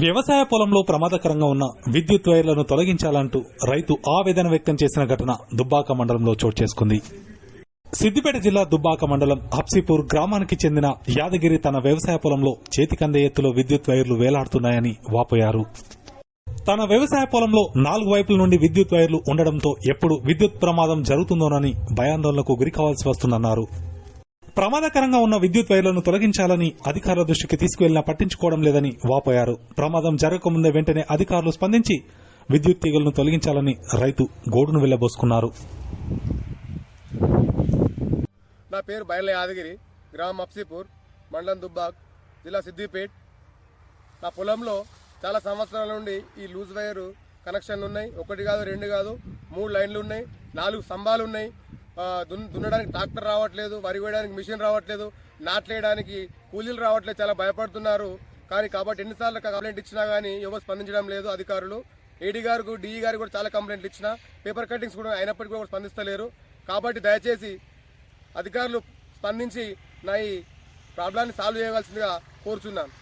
వ్యవసాయ పొలంలో ప్రమాదకరంగా ఉన్న విద్యుత్ వైర్లను తొలగించాలంటూ రైతు ఆవేదన వ్యక్తం చేసిన ఘటన దుబ్బాక మండలంలో చోటు చేసుకుంది. సిద్దిపేట జిల్లా దుబ్బాక మండలం హప్సీపూర్ గ్రామానికి చెందిన యాదగిరి తన వ్యవసాయ పొలంలో చేతికందే ఎత్తులో విద్యుత్ వైర్లు వేలాడుతున్నాయని వాపోయారు. తన వ్యవసాయ పొలంలో నాలుగు వైపుల నుండి విద్యుత్ వైర్లు ఉండడంతో ఎప్పుడు విద్యుత్ ప్రమాదం జరుగుతుందోనని భయాందోళనకు గురి కావాల్సి వస్తుందన్నారు. ప్రమాదకరంగా ఉన్న విద్యుత్ వైర్లను తొలగించాలని అధికారుల దృష్టికి తీసుకువెళ్ళినా పట్టించుకోవడం లేదని వాపోయారు. ప్రమాదం జరగకముందే వెంటనే అధికారులు స్పందించి విద్యుత్ తీగలను తొలగించాలని రైతు గోడును వెళ్ళబోసుకున్నారు. నా పేరు బయల యాదగిరి గ్రామం అప్సిపూర్ మండలం దుబ్బాక్ జిల్లా సిద్దిపేట్. నా పొలంలో చాలా సంవత్సరాల నుండి ఈ లూజ్ వైర్ కనెక్షన్లు ఉన్నాయి. ఒకటి కాదు రెండు కాదు మూడు లైన్లు ఉన్నాయి. నాలుగు స్తంభాలు ఉన్నాయి. దున్నడానికి ట్రాక్టర్ రావట్లేదు వరి వేయడానికి మిషన్ రావట్లేదు నాట్లేయడానికి కూలీలు రావట్లేదు చాలా భయపడుతున్నారు. కానీ కాబట్టి ఎన్నిసార్లు కంప్లైంట్ ఇచ్చినా కానీ ఎవరు స్పందించడం లేదు అధికారులు. ఏడీ గారు డిఈ గారు కూడా చాలా కంప్లైంట్లు ఇచ్చినా పేపర్ కటింగ్స్ కూడా అయినప్పటికీ కూడా స్పందిస్తలేరు. కాబట్టి దయచేసి అధికారులు స్పందించి నా ఈ ప్రాబ్లాన్ని సాల్వ్ చేయవలసిందిగా కోరుచున్నాను.